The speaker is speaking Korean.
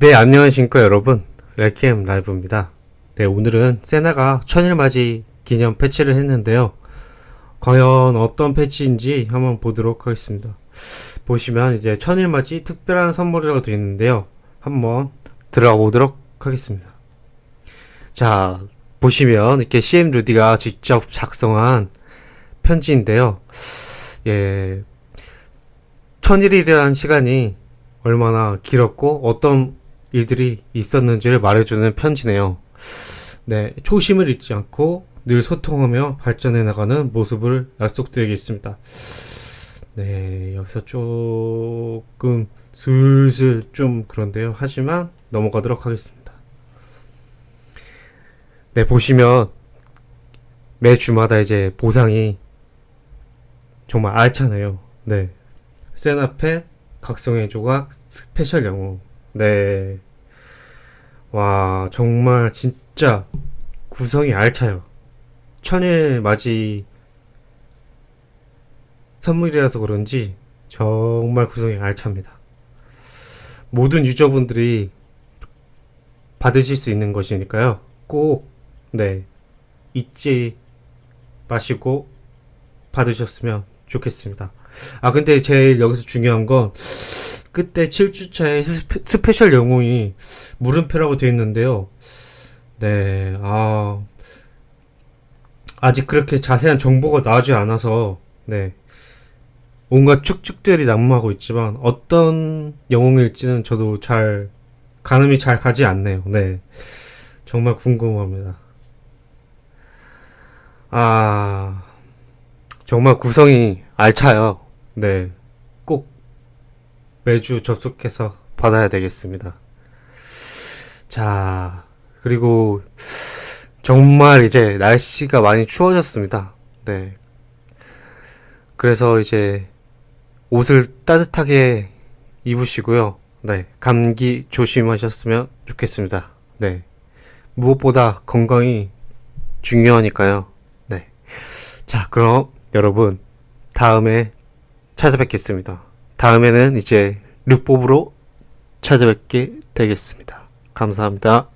네, 안녕하십니까 여러분. 레키엠 라이브입니다. 네, 오늘은 세나가 천일맞이 기념 패치를 했는데요. 과연 어떤 패치인지 한번 보도록 하겠습니다. 보시면 이제 천일맞이 특별한 선물이라고 되어 있는데요. 한번 들어가 보도록 하겠습니다. 자, 보시면 이렇게 CM 루디가 직접 작성한 편지인데요. 예, 천일이라는 시간이 얼마나 길었고 어떤 일들이 있었는지를 말해주는 편지네요. 네, 초심을 잃지 않고 늘 소통하며 발전해 나가는 모습을 약속드리겠습니다. 네, 여기서 조금 슬슬 좀 그런데요. 하지만 넘어가도록 하겠습니다. 네, 보시면 매 주마다 이제 보상이 정말 알차네요. 네. 세나펫 각성의 조각 스페셜 영웅. 네. 와, 정말 진짜 구성이 알차요. 천일 맞이 선물이라서 그런지 정말 구성이 알찹니다. 모든 유저분들이 받으실 수 있는 것이니까요. 꼭, 네, 잊지 마시고 받으셨으면 좋겠습니다. 아, 근데 제일 여기서 중요한 건, 그때 7주차에 스페, 스페 셜 영웅이 물음표라고 되어 있는데요. 네, 아, 아직 그렇게 자세한 정보가 나오지 않아서, 네, 온갖 축축들이 난무하고 있지만, 어떤 영웅일지는 저도 잘, 가늠이 잘 가지 않네요. 네, 정말 궁금합니다. 아, 정말 구성이 알차요. 네. 꼭 매주 접속해서 받아야 되겠습니다. 자, 그리고 정말 이제 날씨가 많이 추워졌습니다. 네. 그래서 이제 옷을 따뜻하게 입으시고요. 네. 감기 조심하셨으면 좋겠습니다. 네. 무엇보다 건강이 중요하니까요. 네. 자, 그럼 여러분 다음에 찾아뵙겠습니다. 다음에는 이제 룩법으로 찾아뵙게 되겠습니다. 감사합니다.